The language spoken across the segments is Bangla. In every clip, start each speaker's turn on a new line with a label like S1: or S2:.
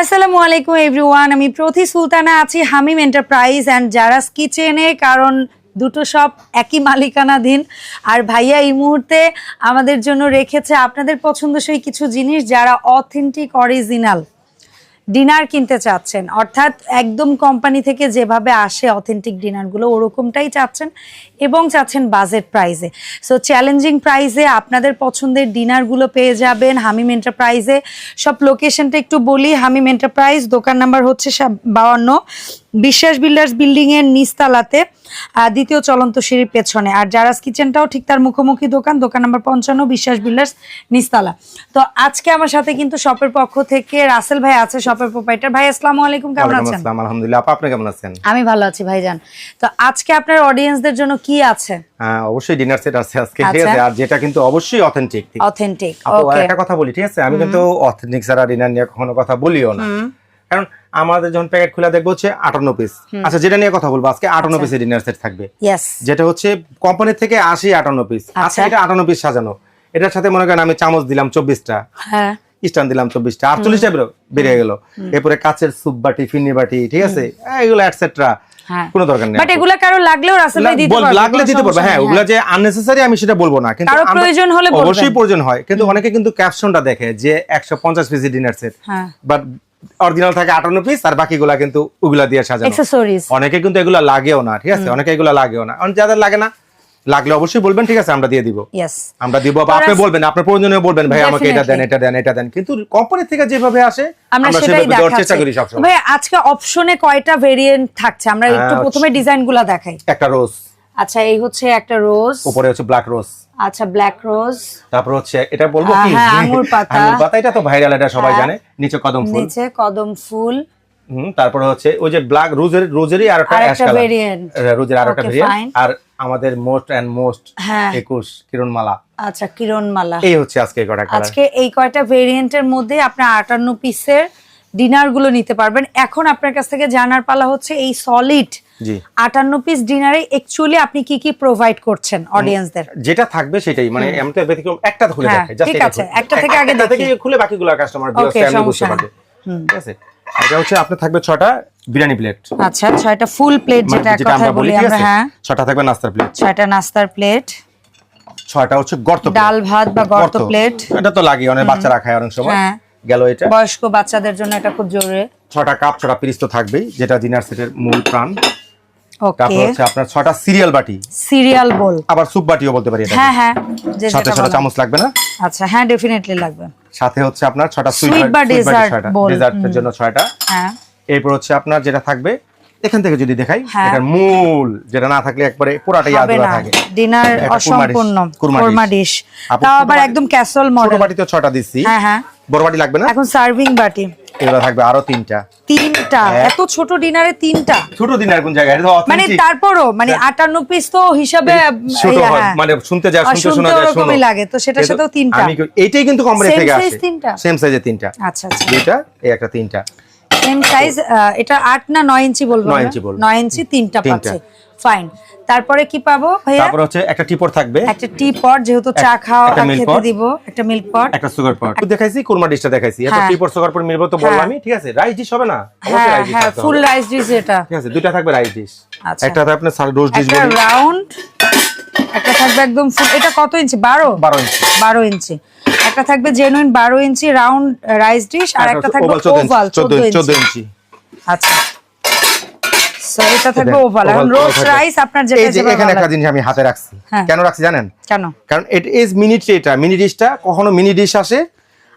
S1: আসসালামু আলাইকুম এভরিওয়ান আমি প্রতি সুলতানা আছি হামিম এন্টারপ্রাইজ অ্যান্ড জারাস কিচেনে কারণ দুটো সব একই মালিকানাধীন। আর ভাইয়া এই মুহূর্তে আমাদের জন্য রেখেছে আপনাদের পছন্দসই কিছু জিনিস যারা অথেন্টিক অরিজিনাল ডিনার কিনতে চাচ্ছেন, অর্থাৎ একদম কোম্পানি থেকে যেভাবে আসে অথেন্টিক ডিনারগুলো ওরকমটাই চাচ্ছেন এবং চাচ্ছেন বাজেট প্রাইজে সো চ্যালেঞ্জিং প্রাইজে আপনাদের পছন্দের ডিনারগুলো পেয়ে যাবেন হামিম এন্টারপ্রাইজে সব লোকেশনটা একটু বলি, হামিম এন্টারপ্রাইজ দোকান নাম্বার হচ্ছে বাউান্ন বিশ্বাস বিল্ডার্স বিল্ডিংয়ের নিস্তালাতে দ্বিতীয় চলন্ত সিঁড়ির পেছনে। আর জারাস কিচেনটাও ঠিক তার মুখোমুখি দোকান দোকান নাম্বার পঞ্চান্ন বিশ্বাস বিল্ডার্স নিস্তালা। তো আজকে আমার সাথে কিন্তু শপের পক্ষ থেকে রাসেল ভাই আছে শপের প্রোপাইটার। ভাই আসসালামু আলাইকুম কেমন আছেন?
S2: আলহামদুলিল্লাহ। আপা আপনি কেমন আছেন?
S1: আমি ভালো আছি ভাই ভাইজান। তো আজকে আপনার অডিয়েন্সদের জন্য কি আছে?
S2: হ্যাঁ, অবশ্যই ডিনার সেট আছে আজকে ঠিক
S1: আচ্ছা।
S2: আছে? আর যেটা কিন্তু অবশ্যই অথেন্টিক
S1: অথেন্টিক
S2: আপু একটা কথা বলি ঠিক আছে? আমি কিন্তু অথেন্টিক ছাড়া ডিনার নিয়ে কখনো কথা বলিও না। কারণ আমাদের যখন প্যাকেট খোলা দেখব হচ্ছে আটান্ন পিস আচ্ছা যেটা নিয়ে কথা বলব আজকে আটান্ন পিসের ডিনার সেট থাকবে। যেটা হচ্ছে কোম্পানি থেকে আসি আটান্ন পিস
S1: আচ্ছা।
S2: এটা আটান্ন পিস সাজানো। এটার সাথে মনে করেন আমি চামচ দিলাম চব্বিশটা।
S1: হ্যাঁ।
S2: স্টান দিলাম চব্বিশটা। আটচল্লিশটা বেরিয়ে গেল। এরপরে কাচের সুপ বাটি ফিন্নি বাটি ঠিক আছে? এগুলো এটসেট্রা
S1: হ্যাঁ।
S2: কোনো দরকার নেই
S1: বাট এগুলা কারও লাগলেও রাসেল ভাই দিতে পারবে
S2: লাগলে দিতে পারবে হ্যাঁ
S1: নেই,
S2: ওগুলা যে আননেসেসারি আমি সেটা বলব না কিন্তু কারও
S1: প্রয়োজন হলে
S2: অবশ্যই প্রয়োজন হয়। কিন্তু অনেকে কিন্তু ক্যাপশনটা দেখে যে একশো পঞ্চাশ পিসি ডিনার সেট
S1: হ্যাঁ।
S2: বাট অরিজিনাল থাকে আটান্ন পিস আর বাকিগুলা কিন্তু ওগুলা দিয়ে সাজানো। অনেকে কিন্তু এগুলা লাগেও না ঠিক আছে? অনেকে এগুলা লাগেও না। যাদের লাগে না লাগলে অবশ্যই বলবেন ঠিক আছে? আমরা দিয়ে দিব। আমরা দিব বা আপনি বলবেন আপনার প্রয়োজনীয় বলবেন ভাই আমাকে এটা দেন এটা দেন এটা দেন। কিন্তু কোম্পানি থেকে যেভাবে আসে
S1: আমরা সেটাই
S2: সেভাবে দেওয়ার চেষ্টা করি
S1: দেখাচ্ছি
S2: সবসময়।
S1: ভাই আজকে অপশনে কয়টা ভেরিয়েন্ট থাকছে? আমরা একটু
S2: হ্যাঁ,
S1: প্রথমে ডিজাইনগুলো দেখাই।
S2: একটা রোজ
S1: আচ্ছা এই হচ্ছে একটা রোজ।
S2: উপরে হচ্ছে ব্ল্যাক রোজ
S1: আচ্ছা ব্ল্যাক রোজ
S2: তারপর হচ্ছে এটা বলব
S1: হ্যাঁ,
S2: কি?
S1: হ্যাঁ, আঙ্গুর পাতা।
S2: আঙ্গুর পাতা এটা তো ভাইরাল এটা সবাই
S1: হ্যাঁ।
S2: জানে। নিচে কদম ফুল।
S1: নিচে কদম ফুল।
S2: হুম তারপরে হচ্ছে ওই যে ব্ল্যাক রোজের রোজেরই আর একটা অ্যাশ কালার
S1: ভেরিয়েন্ট
S2: রোজের আর একটা ভেরিয়েন্ট আর আমাদের মোস্ট এন্ড মোস্ট
S1: হ্যাঁ।
S2: 21 কিরণমালা।
S1: আচ্ছা কিরণমালা।
S2: এই হচ্ছে আজকে এই কটা কালার
S1: আজকে এই কয়টা ভেরিয়েন্টের মধ্যে আপনি আটান্ন পিসের ডিনারগুলো নিতে পারবেন। এখন আপনার কাছ থেকে জানার পালা হচ্ছে এই সলিড আটান্ন পিস ডিনারে অ্যাকচুয়ালি আপনি কি কি প্রোভাইড করছেন অডিয়েন্সদের
S2: যেটা থাকবে সেটাই মানে আমি তো ব্যতিক্রম একটা খুলে
S1: হ্যাঁ,
S2: দেখাই
S1: ঠিক আছে, একটা থেকে আগে
S2: একটা থেকে খুলে বাকিগুলো কাস্টমার বুঝতে পারবে। ঠিক আছে? এটা হচ্ছে আপনার থাকবে ছটা বিরিয়ানি প্লেট
S1: আচ্ছা ছয়টা ফুল প্লেট যেটা
S2: বলি
S1: আমরা হ্যাঁ।
S2: ছটা থাকবে নাস্তার প্লেট
S1: ছয়টা নাস্তার প্লেট
S2: ছয়টা হচ্ছে গর্ত
S1: ডাল ভাত বা গর্ত প্লেট
S2: এটা তো লাগে অনেক বাচ্চারা খায় অনেক সময়।
S1: হ্যাঁ।
S2: গেল এটা।
S1: বয়স্ক বাচ্চাদের জন্য এটা খুব জরুরি।
S2: ছটা কাপ ছটা পিরিচ তো থাকবেই যেটা ডিনার সেটের মূল প্রাণ। তারপর হচ্ছে আপনার ছটা সিরিয়াল বাটি।
S1: Cereal bowl.
S2: আবার স্যুপ বাটিও বলতে পারি এটা
S1: হ্যাঁ হ্যাঁ
S2: সাথে
S1: যেটা
S2: ছটা চামচ লাগবে না?
S1: আচ্ছা হ্যাঁ ডেফিনেটলি লাগবে।
S2: সাথে হচ্ছে আপনার ছটা সুইট
S1: বা dessert
S2: ডেজার্টের জন্য ছয়টা।
S1: হ্যাঁ।
S2: এরপর হচ্ছে আপনার যেটা থাকবে এখান থেকে যদি দেখাই। এটার মূল যেটা না থাকলে একবারে পুরাটাই থাকে।
S1: ডিনার
S2: একটা কুরমা dish,
S1: অসম্পূর্ণ
S2: কুরমা
S1: ডিশ। তাও আবার একদম ক্যাসল
S2: ছোট
S1: মডেল
S2: বাটিতে ছটা দিচ্ছি।
S1: হ্যাঁ হ্যাঁ।
S2: বড় বাটি লাগবে না?
S1: এখন সার্ভিং বাটি।
S2: এগুলো থাকবে আরও তিনটা
S1: তিনটা
S2: হ্যাঁ।
S1: এত ছোট ডিনারে তিনটা
S2: ছোট দিনের কোন জায়গায়
S1: মানে তারপরও মানে আটান্ন পিস তো হিসাবে
S2: ছোট হয়
S1: হ্যাঁ।
S2: মানে শুনতে যা শুনতে শোনা যায়
S1: ওরকমই লাগে, তো সেটার
S2: কিন্তু
S1: সাথেও তিনটা।
S2: আমি এইটাই কিন্তু
S1: Same
S2: থেকে আসে
S1: তিনটা?
S2: সেম সাইজে তিনটা
S1: আচ্ছা আচ্ছা
S2: দুইটা এই একটা তিনটা
S1: সেম সাইজ এটা আট না নয় ইঞ্চি বলব
S2: নয় ইঞ্চি বলব।
S1: নয় ইঞ্চি তিনটা
S2: তিনটা।
S1: পাচ্ছে ফাইন তারপরে কি পাবো ভাইয়া?
S2: তারপর হচ্ছে একটা থাকবে।
S1: একটা টি পট যেহেতু চা খাওয়া
S2: একটা
S1: খেতে দিব একটা মিল্ক পট
S2: একটা সুগার পট দেখাইছি কুরমা ডিশটা দেখাইছি। এটা
S1: হ্যাঁ।
S2: টিপর সুগার পট মিলবো তো বললাম
S1: হ্যাঁ।
S2: আমি ঠিক আছে রাইস ডিশ হবে না? অবশ্যই
S1: হ্যাঁ
S2: rice dish
S1: full rice dish এটা।
S2: ঠিক আছে দুইটা থাকবে রাইস ডিশ
S1: আচ্ছা।
S2: একটা থাকবে আপনার রোজ ডিশ বলি।
S1: রাউন্ড একটা থাকবে একদম ফুল এটা কত ইঞ্চি? বারো?
S2: বারো ইঞ্চি।
S1: বারো ইঞ্চি। একটা থাকবে জেনুইন বারো ইঞ্চি রাউন্ড রাইস ডিশ আর একটা থাকবে
S2: ওভাল ইঞ্চি।
S1: ইঞ্চি। আচ্ছা এটা থাকবে ওভাল এখন রোজ। রাইস আপনার যেটা
S2: এখানে একটা জিনিস আমি হাতে রাখছি।
S1: হ্যাঁ।
S2: কেন রাখছি জানেন?
S1: কেন?
S2: কারণ ইট ইজ মিনি ট্রেটা মিনি ডিশটা কখনো মিনি ডিশ আসে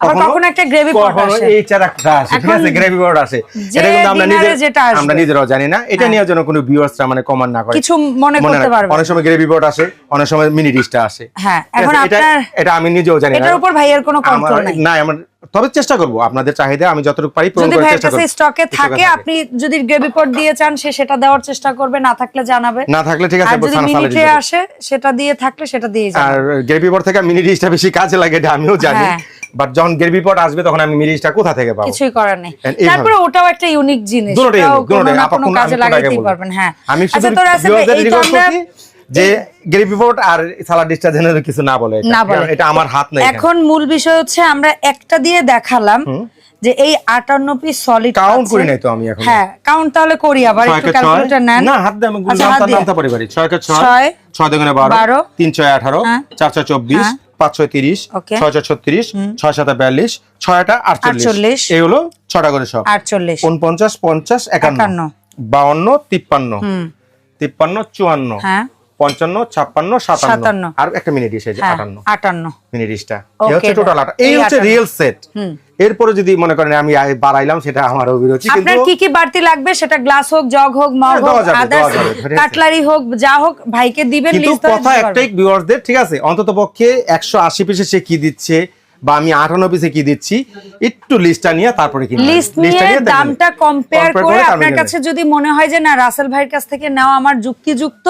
S1: আবার কখনো একটা gravy pot আসে।
S2: এই চারাকটা আসে ঠিক আছে? গ্রেভি পট আসে। এটা কিন্তু আমরা নিজে আমরা নিজেরাও জানি না। এটা নিয়ে যেন কোনো ভিউয়ার্সরা মানে কমান না করে।
S1: কিছু মনে করতে
S2: রাখ-
S1: পারবে।
S2: অনেক সময় গ্রেভি পট আসে অনেক সময় মিনি ডিশটা আসে।
S1: হ্যাঁ এখন
S2: এটা
S1: আপনার
S2: এটা আমি নিজেও জানি না।
S1: এটার উপর ভাইয়ের কোনো কন্ট্রোল নাই।
S2: না আমার তবে চেষ্টা করব। আপনাদের চাহিদা আমি যতটুকু পারি পূরণ
S1: যদি
S2: করার চেষ্টা করব।
S1: স্টকে থাকে আপনি যদি গ্রেভি পট দিয়ে চান সে সেটা দেওয়ার চেষ্টা করবে না থাকলে জানাবে।
S2: না থাকলে ঠিক আছে
S1: আর যদি মিনিটে আসে সেটা দিয়ে থাকলে সেটা দিয়ে যাবে।
S2: আর গ্রেভি পট থেকে মিনি ডিশটা বেশি কাজে লাগে এটা আমিও জানি।
S1: হ্যাঁ।
S2: বাট যখন গ্রেভি পট আসবে তখন আমি ডিশটা কোথা থেকে পাবো?
S1: কিছুই করার নেই। তারপরে ওটাও একটা ইউনিক জিনিস।
S2: দুটোটাই দুটোটাই।
S1: না কোনো কাজে
S2: কোনটাকে
S1: পারবেন হ্যাঁ।
S2: আমি শুধু
S1: এই তো
S2: করছি যে গ্রেভি পট আর সালাড ডিশটা যেন কিছু না বলে এটা।
S1: না বলে।
S2: এটা আমার হাত নেই এখন।
S1: মূল বিষয় হচ্ছে আমরা একটা দিয়ে দেখালাম যে এই আটান্ন পিস সলিড
S2: কাউন্ট করি নাই তো আমি এখন।
S1: হ্যাঁ কাউন্ট তাহলে করি আবার একটু ক্যালকুলেটর নেন।
S2: না হাত দিয়ে আমি গুণ
S1: আচ্ছা,
S2: নামতা। নামতা পারি পারি ছয়কে
S1: ছয়,
S2: ছয়? ছয় দুগুণে বারো
S1: বারো,
S2: তিন ছয় আঠারো
S1: হ্যাঁ।
S2: চার ছয় চব্বিশ
S1: হ্যাঁ।
S2: পাঁচ ছয় তিরিশ
S1: Okay.
S2: ছয় ছয় ছত্রিশ ছয় সাত বিয়াল্লিশ ছয় আটা
S1: আটচল্লিশ।
S2: আটচল্লিশ। এই হলো ছটা করে সব
S1: আটচল্লিশ।
S2: উনপঞ্চাশ পঞ্চাশ একান্ন।
S1: একান্ন।
S2: বাউন্ন তিপ্পান্ন।
S1: হুম।
S2: তিপ্পান্ন চুয়ান্ন।
S1: হ্যাঁ।
S2: পঞ্চান্ন ছাপ্পান্ন সাতান্ন। আর একটা মিনিট এসে
S1: হ্যাঁ
S2: আটান্ন।
S1: আটান্ন।
S2: হচ্ছে টোটাল আটা এই হচ্ছে রিয়েল সেট এরপরে যদি মনে করেন আমি বাড়াইলাম সেটা আমার অভিরুচি কিন্তু
S1: আপনার কি কি বাড়তি লাগবে? সেটা গ্লাস হোক জগ হোক মগ
S2: হ্যাঁ,
S1: হোক আদার্স। কাটলারি হোক যা হোক ভাইকে দিবেন
S2: কিন্তু কথা একটাই ভিউয়ারদের ঠিক আছে? অন্তত পক্ষে একশো আশি পিসে সে কি দিচ্ছে বা আমি আটান্ন পিসে কি দিচ্ছি একটু লিস্টটা নিয়ে তারপরে কিনবেন।
S1: লিস্ট নিয়ে দামটা কম্পেয়ার করে আপনার কাছে যদি মনে হয় যে না রাসেল ভাইয়ের কাছ থেকে নেওয়া আমার যুক্তিযুক্ত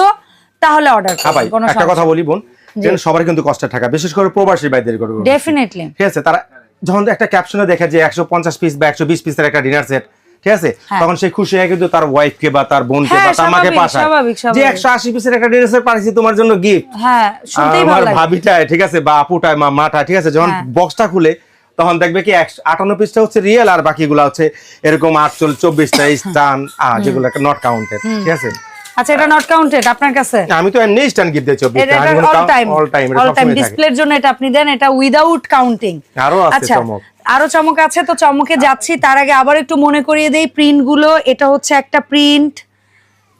S1: তাহলে অর্ডার
S2: হ্যাঁ
S1: করুন কোনো
S2: একটা কথা বলি বোন যেন সবার কিন্তু কষ্টের টাকা বিশেষ করে প্রবাসী ভাইদের করব
S1: ডেফিনেটলি
S2: ঠিক আছে তারা যখন একটা ক্যাপশনে দেখে যে একশো পঞ্চাশ পিস বা একশো বিশ পিসের একটা ডিনার সেট ঠিক আছে
S1: হ্যাঁ।
S2: তখন সে খুশি হয়ে কিন্তু তার ওয়াইফকে বা তার বোনকে
S1: হ্যাঁ,
S2: বা তার মাকে পাঠায়। যে
S1: স্বাভাবিক।
S2: একশো আশি পিসের একটা ডিনার সেট পাঠিয়েছি তোমার জন্য গিফট
S1: হ্যাঁ শুনতেই ভালো লাগে।
S2: ভাবিটায় ঠিক আছে বা আপুটায় মা মাটায় ঠিক আছে যখন
S1: হ্যাঁ।
S2: বক্সটা খুলে তখন দেখবে কি একশো- আটান্ন পিসটা হচ্ছে রিয়েল আর বাকিগুলো হচ্ছে এরকম আটচল্লিশ চব্বিশটা স্টান যেগুলো নট কাউন্টেড ঠিক আছে?
S1: আচ্ছা এটা নট কাউন্টেড আপনার কাছে?
S2: আমি তো এমনি গিফট
S1: এটা all time
S2: all time
S1: all time ডিসপ্লের জন্য এটা আপনি দেন এটা উইদাউট কাউন্টিং
S2: আরও আছে
S1: আচ্ছা
S2: চমক।
S1: আরও চমক আছে তো চমকে যাচ্ছি। তার আগে আবার একটু মনে করিয়ে দেই প্রিন্টগুলো এটা হচ্ছে একটা প্রিন্ট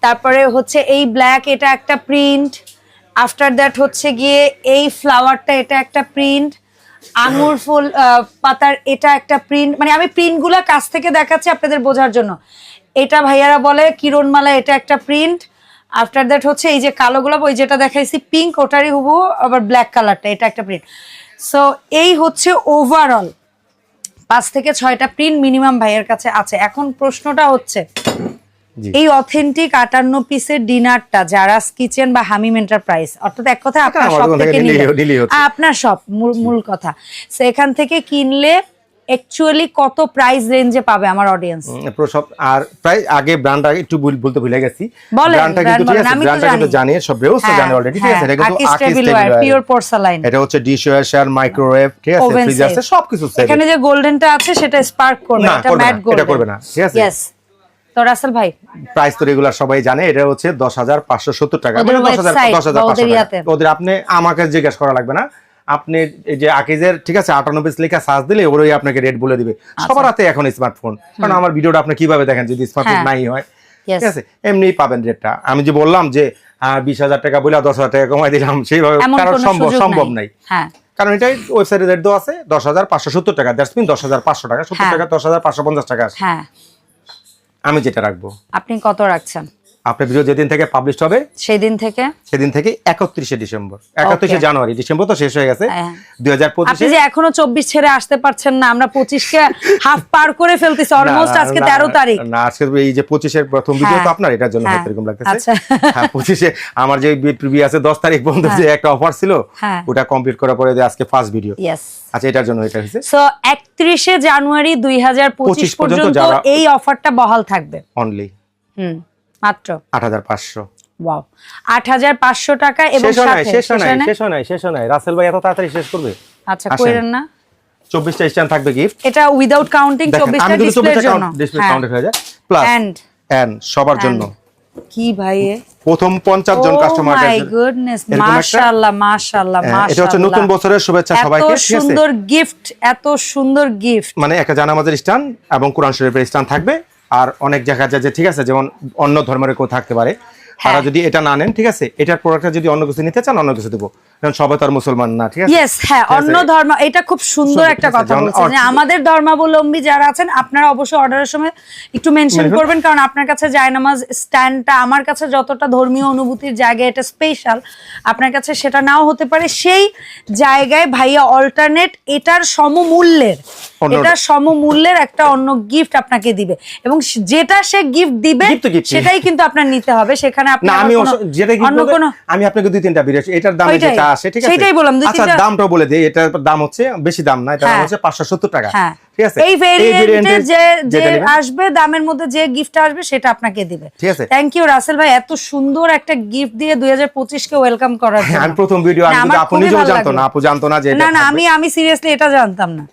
S1: তারপরে হচ্ছে এই ব্ল্যাক এটা একটা প্রিন্ট আফটার দ্যাট হচ্ছে গিয়ে এই ফ্লাওয়ারটা এটা একটা প্রিন্ট আঙুর ফুল পাতার এটা একটা প্রিন্ট মানে আমি প্রিন্টগুলো কাছ থেকে দেখাচ্ছি আপনাদের বোঝার জন্য। এটা ভাইয়ারা বলে কিরণমালা এটা একটা প্রিন্ট আফটার দ্যাট হচ্ছে এই যে কালো গোলাপ ওই যেটা দেখাইছি পিঙ্ক ওটারই হুবু আবার ব্ল্যাক কালারটা এটা একটা প্রিন্ট সো এই হচ্ছে ওভারঅল পাঁচ থেকে ছয়টা প্রিন্ট মিনিমাম ভাইয়ের কাছে আছে। এখন প্রশ্নটা হচ্ছে এই অথেন্টিক আটান্ন পিসের ডিনারটা জারাস কিচেন বা হামিম এন্টারপ্রাইজ অর্থাৎ এক কথা আপনার সব
S2: থেকে
S1: আপনার সব মূল- মূল কথা। সো এখান থেকে কিনলে অ্যাকচুয়ালি কত প্রাইস রেঞ্জে পাবে আমার অডিয়েন্স
S2: সব আর প্রায় আগে ব্র্যান্ড আগে একটু বলতে ভুলে গেছি। ব্র্যান্ডটা কিন্তু ঠিক আছে ব্র্যান্ডটা কিন্তু
S1: জানি।
S2: সব ব্যবস্থা জানি অলরেডি ঠিক আছে? এটা কিন্তু
S1: আর্টিস্ট পিওর পোর্সালাইন
S2: এটা হচ্ছে ডিশ ওয়াশার মাইক্রোওয়েভ ঠিক আছে ফ্রিজ। আছে সবকিছু সেট
S1: এখানে যে গোল্ডেনটা আছে সেটা স্পার্ক করবে
S2: না,
S1: এটা ম্যাট
S2: না, এটা করবে না, ঠিক আছে?
S1: ইয়েস তো রাসেল ভাই।
S2: প্রাইস তো রেগুলার সবাই জানে এটা হচ্ছে দশ হাজার পাঁচশো সত্তর টাকা
S1: ওদের
S2: মানে টাকা। ওদের আপনি আমাকে জিজ্ঞেস করা লাগবে না। আপনি যে আকিজের ঠিক আছে আটান্ন পিস লেখা সার্চ দিলে ওরাই আপনাকে রেট বলে দিবে। সবার হাতে এখন স্মার্টফোন কারণ আমার ভিডিওটা আপনি কীভাবে দেখেন যদি স্মার্টফোন
S1: আচ্ছা। হ্যাঁ।
S2: নাই হয়? ঠিক আছে? এমনি পাবেন রেটটা আমি যে বললাম যে বিশ হাজার টাকা বলে দশ হাজার টাকা কমাই দিলাম সেইভাবে কারণ সম্ভব সম্ভব
S1: নাই। হ্যাঁ।
S2: কারণ এটাই ওয়েবসাইটে রেট দেওয়া আছে দশ হাজার পাঁচশো সত্তর টাকা। দ্যাটস মিন দশ হাজার পাঁচশো টাকা সত্তর
S1: হ্যাঁ।
S2: টাকা দশ হাজার পাঁচশো পঞ্চাশ টাকা আমি যেটা রাখব।
S1: আপনি কত রাখছেন?
S2: আপনার ভিডিও যেদিন থেকে পাবলিশ হবে
S1: সেদিন থেকে।
S2: সেদিন থেকে একত্রিশে ডিসেম্বর। একত্রিশে জানুয়ারি ডিসেম্বর তো শেষ হয়ে গেছে।
S1: হ্যাঁ।
S2: দুই হাজার পঁচিশে
S1: যে এখনও চব্বিশ ছেড়ে আসতে পারছেন না আমরা পঁচিশকে হাফ পার করে ফেলতেছি অলমোস্ট আজকে তেরো তারিখ।
S2: না আজকে এই যে পঁচিশের প্রথম ভিডিও তো
S1: হ্যাঁ।
S2: আপনার এটার জন্য
S1: হ্যাঁ।
S2: এরকম লাগতেছে।
S1: আচ্ছা।
S2: পঁচিশে আমার যে প্রিভিয়াস আছে দশ তারিখ পর্যন্ত যে একটা অফার ছিল। ওটা কমপ্লিট করার পরে যে আজকে ফার্স্ট ভিডিও আচ্ছা এটার জন্য এটা হয়েছে।
S1: সো একত্রিশে জানুয়ারি দুই হাজার পঁচিশ
S2: পর্যন্ত
S1: পর্যন্ত এই অফারটা বহাল থাকবে।
S2: অনলি
S1: হুম। মাত্র?
S2: আট হাজার পাঁচশো।
S1: ওয়াও। আট হাজার পাঁচশো টাকা এবং সাথে
S2: শেষ নাই শেষ নাই শেষ নাই। রাসেল ভাই এত তাড়াতাড়ি শেষ করবে?
S1: আচ্ছা কইরেন না।
S2: চব্বিশটা স্ট্যান্ড থাকবে গিফট
S1: এটা উইদাউট কাউন্টিং
S2: দেখেন
S1: চব্বিশটা
S2: আমি কিন্তু
S1: ডিসপ্লের জন্য।
S2: ডিসপ্লে
S1: হ্যাঁ।
S2: কাউন্টেড হয়ে যায়। প্লাস
S1: And-
S2: এন্ড সবার জন্য।
S1: কি ভাই
S2: প্রথম পঞ্চাশ জন কাস্টমার
S1: goodness,
S2: এরকম
S1: মাশাআল্লাহ, মাশাআল্লাহ,
S2: হ্যাঁ, এটা হচ্ছে নতুন বছরের শুভেচ্ছা
S1: এত
S2: সবাইকে আছে?
S1: সুন্দর গিফট এত সুন্দর গিফট
S2: মানে একটা জানামাজের স্টান এবং কোরআন শরীফের স্টান থাকবে। আর অনেক জায়গা যায় যে ঠিক আছে যেমন অন্য ধর্মের কেউ থাকতে পারে। তারা
S1: হ্যাঁ।
S2: যদি এটা না নেন ঠিক আছে এটার প্রোডাক্টটা যদি অন্য কিছু নিতে চান অন্য কিছু দেবো। কারণ সবাই তো আর মুসলমান না ঠিক আছে?
S1: ইয়েস হ্যাঁ অন্য ধর্ম এটা খুব সুন্দর একটা কথা বলছেন যে আমাদের ধর্মাবলম্বী যারা আছেন আপনারা অবশ্যই অর্ডারের সময় একটু মেনশন করবেন কারণ আপনার কাছে জায়নামাজ স্ট্যান্ডটা আমার কাছে যতটা ধর্মীয় অনুভূতির জায়গায় এটা স্পেশাল আপনার কাছে সেটা নাও হতে পারে। সেই জায়গায় ভাইয়া অল্টারনেট এটার সমমূল্যের এটার সমমূল্যের একটা অন্য গিফট আপনাকে দিবে। এবং যেটা সে গিফট দিবে। সেটাই কিন্তু আপনার নিতে হবে। সেখানে আপনি
S2: না আমি যেটা কি
S1: অন্য
S2: বলবে,
S1: কোনো
S2: আমি আপনাকে দুই তিনটা ভিডিও এটার দাম যেটা আসে ঠিক আছে?
S1: সেইটাই বললাম,
S2: আচ্ছা দামটা বলে দিই এটার দাম হচ্ছে বেশি দাম না এটার। হচ্ছে পাঁচশো সত্তর টাকা ঠিক আছে?
S1: এই ভেরিয়েন্টে যে যে আসবে দামের মধ্যে যে গিফট আসবে সেটা আপনাকে দিবে।
S2: ঠিক আছে।
S1: থ্যাংক ইউ রাসেল ভাই এত সুন্দর একটা গিফট দিয়ে দুই হাজার পঁচিশ কে ওয়েলকাম করার জন্য।
S2: আমি প্রথম ভিডিও আমি
S1: আমার
S2: কিন্তু আপু
S1: খুবই
S2: নিজেও জানতো না আপু জানতো না যে
S1: না না আমি আমি সিরিয়াসলি এটা জানতাম না।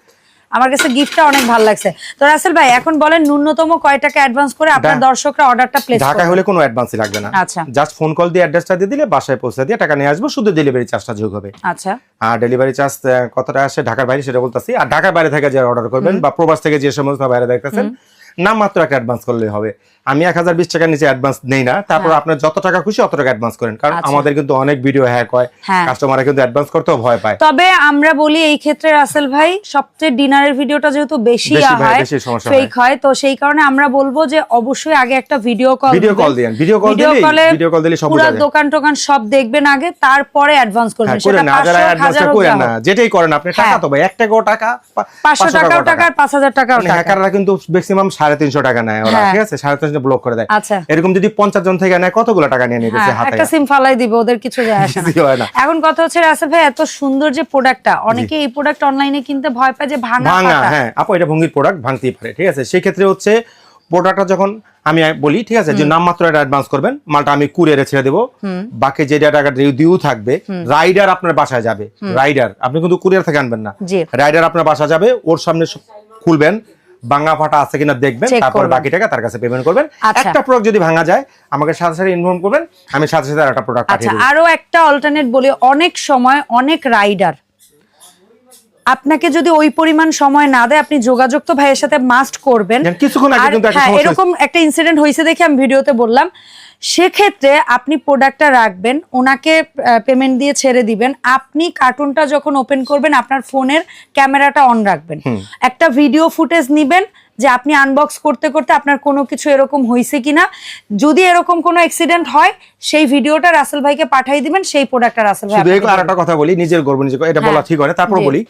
S1: আমার কাছে গিফটটা অনেক ভালো লাগছে। তো রাসেল ভাই এখন বলেন ন্যূনতম কয় টাকা অ্যাডভান্স করে আপনার দর্শকরা অর্ডারটা প্লেস
S2: ঢাকা হলে কোনো অ্যাডভান্সই লাগবে না।
S1: আচ্ছা।
S2: জাস্ট ফোন কল দিয়ে অ্যাড্রেসটা দিয়ে দিলে বাসায় পৌঁছে দিয়ে টাকা নিয়ে আসব শুধু ডেলিভারি চার্জটা যোগ হবে।
S1: আচ্ছা।
S2: আর ডেলিভারি চার্জ কতটা আসে? ঢাকার বাইরে সেটা বলতাছি। আর ঢাকার বাইরে থেকে যে অর্ডার করবেন বা প্রবাস থেকে যে সমস্ত বাইরে দেখতেছেন নাম মাত্র একটা অ্যাডভান্স করলেই হবে। আমি এক হাজার বিশ টাকার নিচে অ্যাডভান্স নেই না। তারপর আপনার যত টাকা খুশি অত টাকা অ্যাডভান্স করেন। কারণ
S1: আচ্ছা।
S2: আমাদের কিন্তু অনেক ভিডিও হ্যাক হয়।
S1: হ্যাঁ।
S2: কাস্টমাররা কিন্তু অ্যাডভান্স করতেও ভয় পায়।
S1: তবে আমরা বলি এই ক্ষেত্রে রাসেল ভাই সবচেয়ে ডিনারের ভিডিওটা যেহেতু বেশি হয় ফেক হয়। তো সেই কারণে আমরা বলব যে অবশ্যই আগে একটা ভিডিও কল
S2: ভিডিও কল দিয়েন। ভিডিও কল দিলে ভিডিও কল দিলে সব
S1: পুরো দোকান টোকান সব দেখবেন আগে তারপরে অ্যাডভান্স করবেন।
S2: হ্যাঁ
S1: সেটা
S2: করেন না। যারা
S1: 500
S2: করেন না। যেটাই করেন আপনি টাকা
S1: হ্যাঁ।
S2: তো ভাই এক টাকাও টাকা পা-
S1: পাঁচশো টাকাও
S2: টাকাও
S1: টাকা। হাজার টাকাও
S2: মানে
S1: টাকা।
S2: হ্যাকাররা কিন্তু ম্যাক্সিমাম সাড়ে তিনশো টাকা নেয় ওরা
S1: হ্যাঁ।
S2: ঠিক আছে? সাড়ে তিনশো ব্লক করে দেয়।
S1: আচ্ছা।
S2: এরকম যদি পঞ্চাশ জন থেকে নেয় কতগুলো টাকা নিয়ে নিতেছে
S1: হ্যাঁ,
S2: হাতে
S1: একটা সিম ফালাই দিবে ওদের কিছু যায় আসে না। এখন কথা হচ্ছে রাসেল ভাই এত সুন্দর যে প্রোডাক্টটা অনেকে এই প্রোডাক্ট অনলাইনে কিনতে ভয় পায় যে ভাঙা
S2: ভাঙা হ্যাঁ। আপু এটা ভঙ্গির প্রোডাক্ট ভাঙতেই পারে ঠিক আছে? সেই ক্ষেত্রে হচ্ছে প্রোডাক্টটা যখন আমি বলি ঠিক আছে যে নামমাত্র এটা অ্যাডভান্স করবেন মালটা আমি কুরিয়ারে ছেড়ে দেবো। বাকি যে টাকা ডিউ থাকবে রাইডার আপনার বাসায় যাবে। রাইডার আপনি কিন্তু কুরিয়ার থেকে আনবেন না। রাইডার আপনার বাসা যাবে ওর সামনে খুলবেন ভাঙা ফাটা আছে কিনা দেখবেন তারপর বাকি টাকা তার কাছে পেমেন্ট করবেন।
S1: আচ্ছা।
S2: একটা প্রোডাক্ট যদি ভাঙা যায় আমাকে সাথে সাথে ইনফর্ম করবেন আমি সাথে সাথে আরেকটা প্রোডাক্ট
S1: আচ্ছা
S2: পাঠিয়ে দেবো।
S1: আরও একটা অল্টারনেট বলি অনেক সময় অনেক রাইডার আপনাকে যদি ওই পরিমাণ সময় না দেয় আপনি যোগাযোগ তো ভাইয়ের সাথে মাস্ট করবেন।
S2: কিছুক্ষণ আগে কিন্তু
S1: হ্যাঁ, এরকম একটা ইনসিডেন্ট হয়েছে দেখে আমি ভিডিওতে বললাম। সেক্ষেত্রে আপনি প্রোডাক্টটা রাখবেন ওনাকে পেমেন্ট দিয়ে ছেড়ে দিবেন। আপনি কার্টুনটা যখন ওপেন করবেন আপনার ফোনের ক্যামেরাটা অন রাখবেন। একটা ভিডিও ফুটেজ নিবেন যে আপনি আনবক্স করতে করতে আপনার কোনো কিছু এরকম হয়েছে কিনা। যদি এরকম কোনো অ্যাক্সিডেন্ট হয় সেই ভিডিওটা রাসেল ভাইকে পাঠিয়ে দিবেন সেই প্রোডাক্টটা রাসেল ভাই
S2: আর একটা কথা বলি নিজের গর্ব নিজে এটা বলা
S1: হ্যাঁ,
S2: ঠিক হয় তারপর বলি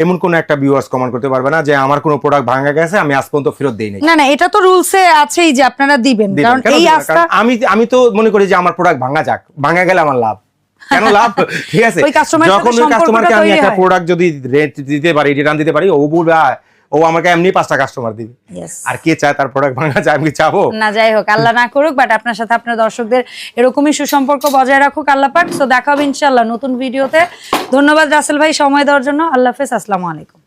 S2: এমন কোন একটা ভিউয়ার্স কমেন্ট করতে পারবে না যে আমার কোনো প্রোডাক্ট ভাঙা গেছে আমি আজ পর্যন্ত ফেরত দেই নাই
S1: না না এটা তো রুলসে আছেই যে আপনারা দিবেন। কারণ এই আস্থা
S2: আমি আমি তো মনে করি যে আমার প্রোডাক্ট ভাঙা যাক। ভাঙা গেলে আমার লাভ। কেন লাভ? ঠিক আছে? যখন ওই কাস্টমারকে আমি একটা প্রোডাক্ট যদি রেট দিতে পারি রিটার্ন দিতে পারি ও বলবে "আয়, ও আমাকে এমনি পাঁচটা কাস্টমার দিবে। আর কে চায় তার প্রোডাক্ট ভাঙা যায় আমি চাবো?
S1: না যাই হোক আল্লাহ না করুক বাট আপনার সাথে আপনার দর্শকদের এরকমই সুসম্পর্ক বজায় রাখুক আল্লাহ পাক। তো দেখা হবে ইনশাল্লাহ নতুন ভিডিওতে ধন্যবাদ রাসেল ভাই সময় দেওয়ার জন্য। আল্লাহ হাফেজ আসসালামু আলাইকুম।